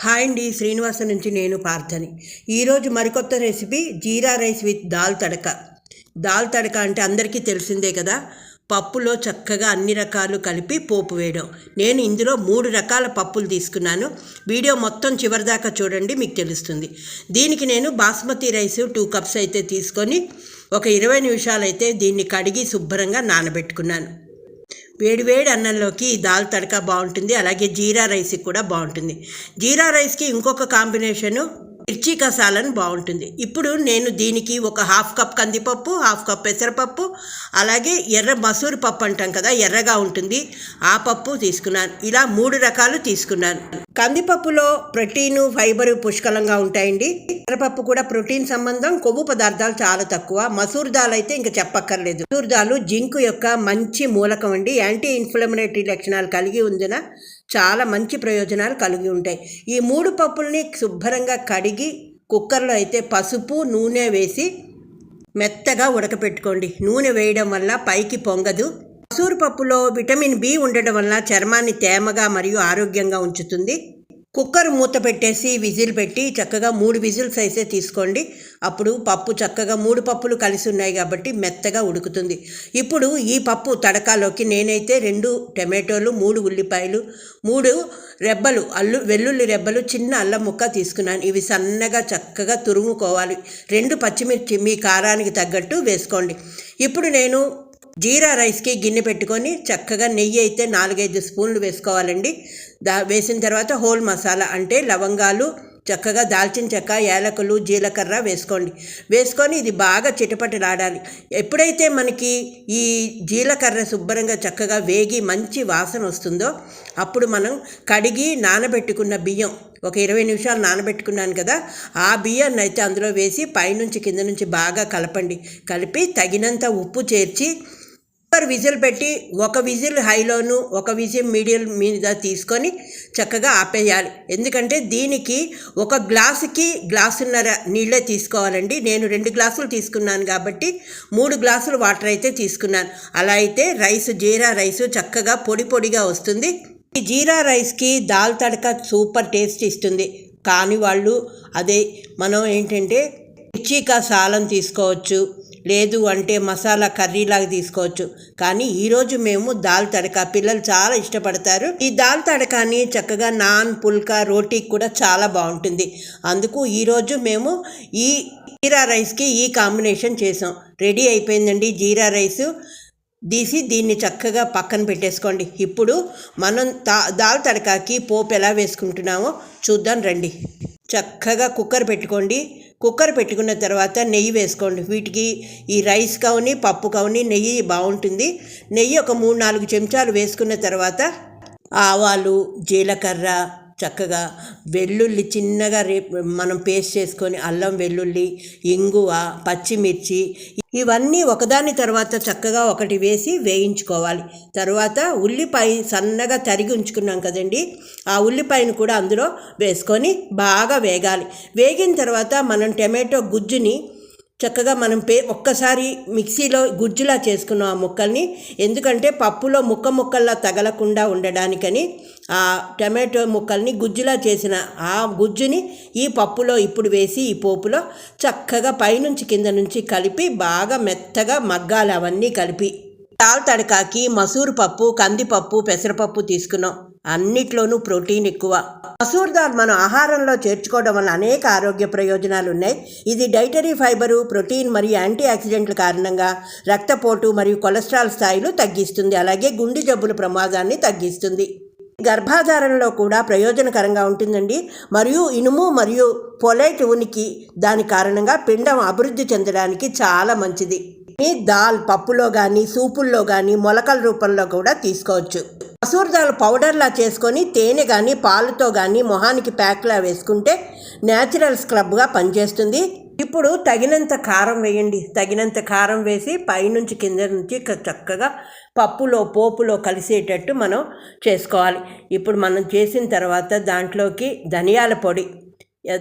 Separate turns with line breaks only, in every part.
Hi అండి శ్రీనివాస నుంచి నేను పార్థని. ఈరోజు మరికొత్త recipe jeera rice with dal tadka. Dal tadka అంటే అందరికీ తెలిసిందే కదా పప్పులో చక్కగా అన్ని రకాలు కలిపి పోపు వేయడం. నేను ఇందులో మూడు రకాల పప్పులు తీసుకున్నాను. వీడియో మొత్తం చివరిదాకా చూడండి మీకు తెలుస్తుంది. దీనికి నేను బాస్మతి రైస్ టూ కప్స్ అయితే తీసుకొని ఒక ఇరవై నిమిషాలు అయితే దీన్ని కడిగి శుభ్రంగా నానబెట్టుకున్నాను. వేడివేడి అన్నంలోకి ఈ దాల్ తడక బాగుంటుంది. అలాగే జీరా రైస్కి కూడా బాగుంటుంది. జీరా రైస్కి ఇంకొక కాంబినేషను మిర్చి కషాలను బాగుంటుంది. ఇప్పుడు నేను దీనికి ఒక హాఫ్ కప్ కందిపప్పు హాఫ్ కప్ పెసరపప్పు అలాగే ఎర్ర మసూరి పప్పు అంటాం కదా ఎర్రగా ఉంటుంది. ఆ పప్పు తీసుకున్నాను. ఇలా మూడు రకాలు తీసుకున్నాను. కందిపప్పులో ప్రోటీను ఫైబర్ పుష్కలంగా ఉంటాయండి. పెసరపప్పు కూడా ప్రోటీన్ సంబంధం కొవ్వు పదార్థాలు చాలా తక్కువ. మసూర్ దాల్ అయితే ఇంకా చెప్పక్కర్లేదు. మసూర్ దాలు జింక్ యొక్క మంచి మూలకం అండి. యాంటీ ఇన్ఫ్లమేటరీ లక్షణాలు కలిగి ఉందిన చాలా మంచి ప్రయోజనాలు కలిగి ఉంటాయి. ఈ మూడు పప్పుల్ని శుభ్రంగా కడిగి కుక్కర్లో అయితే పసుపు నూనె వేసి మెత్తగా ఉడకపెట్టుకోండి. నూనె వేయడం వల్ల పైకి పొంగదు. మసూరు పప్పులో విటమిన్ బి ఉండడం వల్ల చర్మాన్ని తేమగా మరియు ఆరోగ్యంగా ఉంచుతుంది. కుక్కర్ మూత పెట్టేసి విజిల్ పెట్టి చక్కగా మూడు విజిల్స్ అయితే తీసుకోండి. అప్పుడు పప్పు చక్కగా మూడు పప్పులు కలిసి ఉన్నాయి కాబట్టి మెత్తగా ఉడుకుతుంది. ఇప్పుడు ఈ పప్పు తడకాలోకి నేనైతే రెండు టమాటోలు మూడు ఉల్లిపాయలు మూడు రెబ్బలు అల్లు వెల్లుల్లి రెబ్బలు చిన్న అల్లం ముక్క తీసుకున్నాను. ఇవి సన్నగా చక్కగా తురుముకోవాలి. రెండు పచ్చిమిర్చి మీ కారానికి తగ్గట్టు వేసుకోండి. ఇప్పుడు నేను జీరా రైస్కి గిన్నె పెట్టుకొని చక్కగా నెయ్యి అయితే నాలుగైదు స్పూన్లు వేసుకోవాలండి. దా వేసిన తర్వాత హోల్ మసాలా అంటే లవంగాలు చక్కగా దాల్చిన చెక్క యాలకులు జీలకర్ర వేసుకోండి. వేసుకొని ఇది బాగా చిటపటలాడాలి. ఎప్పుడైతే మనకి ఈ జీలకర్ర శుభ్రంగా చక్కగా వేగి మంచి వాసన వస్తుందో అప్పుడు మనం కడిగి నానబెట్టుకున్న బియ్యం ఒక ఇరవై నిమిషాలు నానబెట్టుకున్నాను కదా ఆ బియ్యాన్ని అయితే అందులో వేసి పైనుంచి కింద నుంచి బాగా కలపండి. కలిపి తగినంత ఉప్పు చేర్చి కుక్కర్ విజిల్ పెట్టి ఒక విజిల్ హైలోను ఒక విజిల్ మీడియం మీద తీసుకొని చక్కగా ఆపేయాలి. ఎందుకంటే దీనికి ఒక గ్లాసుకి గ్లాసున్నర నీళ్ళే తీసుకోవాలండి. నేను రెండు గ్లాసులు తీసుకున్నాను కాబట్టి మూడు గ్లాసులు వాటర్ అయితే తీసుకున్నాను. అలా అయితే రైస్ జీరా రైస్ చక్కగా పొడి పొడిగా వస్తుంది. ఈ జీరా రైస్కి దాల్ తడక సూపర్ టేస్ట్ ఇస్తుంది. కానీ వాళ్ళు అదే మనం ఏంటంటే మిర్చికా సాలం తీసుకోవచ్చు. లేదు అంటే మసాలా కర్రీలాగా తీసుకోవచ్చు. కానీ ఈరోజు మేము దాల్ తడక పిల్లలు చాలా ఇష్టపడతారు. ఈ దాల్ తడకాని చక్కగా నాన్ పుల్కా రోటీకి కూడా చాలా బాగుంటుంది. అందుకు ఈరోజు మేము ఈ జీరా రైస్కి ఈ కాంబినేషన్ చేసాం. రెడీ అయిపోయిందండి జీరా రైసు. తీసి దీన్ని చక్కగా పక్కన పెట్టేసుకోండి. ఇప్పుడు మనం దా దాల్ తడకాకి పోపు ఎలా వేసుకుంటున్నామో చూద్దాం రండి. చక్కగా కుక్కర్ పెట్టుకోండి. కుక్కర్ పెట్టుకున్న తర్వాత నెయ్యి వేసుకోండి. వీటికి ఈ రైస్ కావని పప్పు కావని నెయ్యి బాగుంటుంది. నెయ్యి ఒక మూడు నాలుగు చెంచాలు వేసుకున్న తర్వాత ఆవాలు జీలకర్ర చక్కగా వెల్లుల్లి చిన్నగా రే మనం పేస్ట్ చేసుకొని అల్లం వెల్లుల్లి ఇంగువ పచ్చిమిర్చి ఇవన్నీ ఒకదాని తర్వాత చక్కగా ఒకటి వేసి వేయించుకోవాలి. తర్వాత ఉల్లిపాయ సన్నగా తరిగి ఉంచుకున్నాం కదండి. ఆ ఉల్లిపాయను కూడా అందులో వేసుకొని బాగా వేగాలి. వేగిన తర్వాత మనం టమాటో గుజ్జుని చక్కగా మనం పే ఒక్కసారి మిక్సీలో గుజ్జులా చేసుకున్నాం ఆ ముక్కల్ని ఎందుకంటే పప్పులో ముక్క ముక్కల్లా తగలకుండా ఉండడానికని ఆ టమాటో ముక్కల్ని గుజ్జులా చేసిన ఆ గుజ్జుని ఈ పప్పులో ఇప్పుడు వేసి ఈ పోపులో చక్కగా పైనుంచి కింద నుంచి కలిపి బాగా మెత్తగా మగ్గాలి అవన్నీ కలిపి. తాల్ తడకాకి మసూరు పప్పు కందిపప్పు పెసరపప్పు తీసుకున్నాం. అన్నిట్లోనూ ప్రోటీన్ ఎక్కువ. మసూర్ దాల్ మనం ఆహారంలో చేర్చుకోవడం వల్ల అనేక ఆరోగ్య ప్రయోజనాలు ఉన్నాయి. ఇది డైటరీ ఫైబరు ప్రోటీన్ మరియు యాంటీ ఆక్సిడెంట్ల కారణంగా రక్తపోటు మరియు కొలెస్ట్రాల్ స్థాయిలు తగ్గిస్తుంది. అలాగే గుండె జబ్బుల ప్రమాదాన్ని తగ్గిస్తుంది. గర్భాధారణలో కూడా ప్రయోజనకరంగా ఉంటుందండి. మరియు ఇనుము మరియు పొలైట్ ఉనికి దాని కారణంగా పిండం అభివృద్ధి చెందడానికి చాలా మంచిది. ఈ దాల్ పప్పులో కానీ సూపుల్లో కానీ మొలకల రూపంలో కూడా తీసుకోవచ్చు. మసూర్ దాల్ పౌడర్లా చేసుకొని తేనె కానీ పాలతో కానీ మొహానికి ప్యాక్లా వేసుకుంటే న్యాచురల్ స్క్రబ్గా పనిచేస్తుంది. ఇప్పుడు తగినంత కారం వేయండి. తగినంత కారం వేసి పైనుంచి కింద నుంచి చక్కగా పప్పులో పోపులో కలిసేటట్టు మనం చేసుకోవాలి. ఇప్పుడు మనం చేసిన తర్వాత దాంట్లోకి ధనియాల పొడి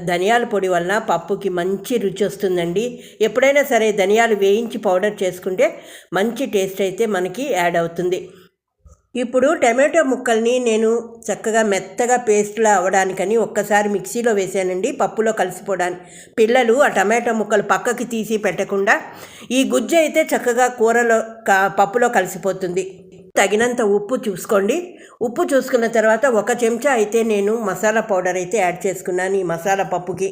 ధనియాల పొడి వలన పప్పుకి మంచి రుచి వస్తుందండి. ఎప్పుడైనా సరే ధనియాలు వేయించి పౌడర్ చేసుకుంటే మంచి టేస్ట్ అయితే మనకి యాడ్ అవుతుంది. ఇప్పుడు టమాటో ముక్కల్ని నేను చక్కగా మెత్తగా పేస్ట్లా అవ్వడానికని ఒక్కసారి మిక్సీలో వేసానండి పప్పులో కలిసిపోవడానికి పిల్లలు ఆ టమాటో ముక్కలు పక్కకి తీసి పెట్టకుండా ఈ గుజ్జు అయితే చక్కగా కూరలో పప్పులో కలిసిపోతుంది. తగినంత ఉప్పు చూసుకోండి. ఉప్పు చూసుకున్న తర్వాత ఒక చెంచా అయితే నేను మసాలా పౌడర్ అయితే యాడ్ చేసుకున్నాను ఈ మసాలా పప్పుకి.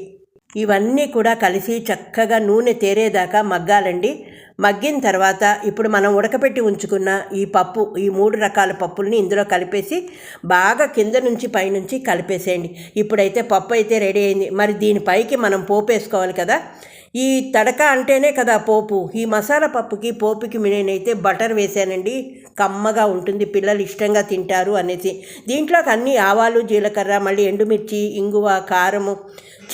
ఇవన్నీ కూడా కలిసి చక్కగా నూనె తేరేదాకా మగ్గాలండి. మగ్గిన తర్వాత ఇప్పుడు మనం ఉడకపెట్టి ఉంచుకున్న ఈ పప్పు ఈ మూడు రకాల పప్పుల్ని ఇందులో కలిపేసి బాగా కింద నుంచి పైనుంచి కలిపేసేయండి. ఇప్పుడైతే పప్పు అయితే రెడీ అయింది. మరి దీనిపైకి మనం పోపు వేసుకోవాలి కదా. ఈ తడక అంటేనే కదా పోపు. ఈ మసాలా పప్పుకి పోపుకి నేనైతే బటర్ వేసానండి కమ్మగా ఉంటుంది. పిల్లలు ఇష్టంగా తింటారు అనేసి. దీంట్లోకి అన్ని ఆవాలు జీలకర్ర మళ్ళీ ఎండుమిర్చి ఇంగువ కారము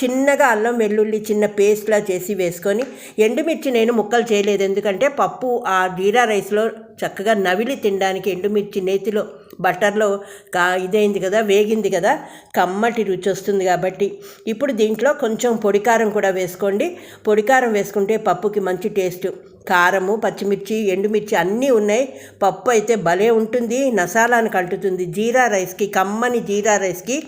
చిన్నగా అల్లం వెల్లుల్లి చిన్న పేస్ట్లా చేసి వేసుకొని ఎండుమిర్చి నేను ముక్కలు చేయలేదు. ఎందుకంటే పప్పు ఆ జీరా రైస్లో చక్కగా నవిలి తినడానికి ఎండుమిర్చి నేతిలో బటర్లో కా ఇదైంది కదా వేగింది కదా కమ్మటి రుచి వస్తుంది కాబట్టి. ఇప్పుడు దీంట్లో కొంచెం పొడికారం కూడా వేసుకోండి. పొడికారం వేసుకుంటే పప్పుకి మంచి టేస్ట్. కారము పచ్చిమిర్చి ఎండుమిర్చి అన్నీ ఉన్నాయి. పప్పు అయితే భలే ఉంటుంది. నసాలానికి అంటుతుంది జీరా రైస్కి కమ్మని జీరా రైస్కి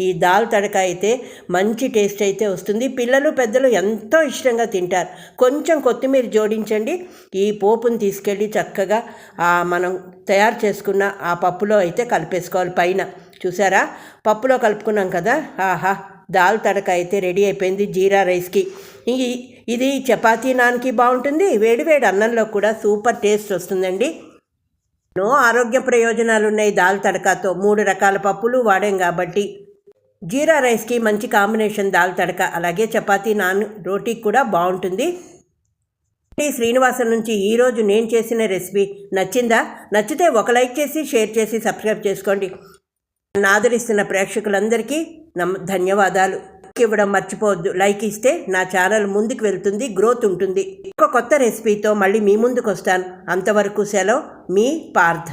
ఈ దాల్ తడక అయితే మంచి టేస్ట్ అయితే వస్తుంది. పిల్లలు పెద్దలు ఎంతో ఇష్టంగా తింటారు. కొంచెం కొత్తిమీర జోడించండి. ఈ పోపుని తీసుకెళ్ళి చక్కగా మనం తయారు చేసుకున్న ఆ పప్పులో అయితే కలిపేసుకోవాలి పైన. చూసారా? పప్పులో కలుపుకున్నాం కదా? ఆహా! దాల్ తడక అయితే రెడీ అయిపోయింది జీరా రైస్కి. ఇది చపాతీ నాన్కి బాగుంటుంది. వేడివేడి అన్నంలో కూడా సూపర్ టేస్ట్ వస్తుందండి. ఎన్నో ఆరోగ్య ప్రయోజనాలు ఉన్నాయి దాల్ తడకతో. మూడు రకాల పప్పులు వాడాం కాబట్టి. జీరా రైస్కి మంచి కాంబినేషన్ దాల్ తడక అలాగే చపాతీ నాన్ రోటీకి కూడా బాగుంటుంది. శ్రీనివాసం శ్రీనివాసన్ నుంచి ఈరోజు నేను చేసిన రెసిపీ నచ్చిందా? నచ్చితే ఒక లైక్ చేసి షేర్ చేసి సబ్స్క్రైబ్ చేసుకోండి. నన్ను ఆదరిస్తున్న ప్రేక్షకులందరికీ నమ్ ధన్యవాదాలు. లైక్ ఇవ్వడం మర్చిపోవద్దు. లైక్ ఇస్తే నా ఛానల్ ముందుకు వెళ్తుంది గ్రోత్ ఉంటుంది. ఒక కొత్త రెసిపీతో మళ్ళీ మీ ముందుకు వస్తాను అంతవరకు సెలవు మీ పార్థ.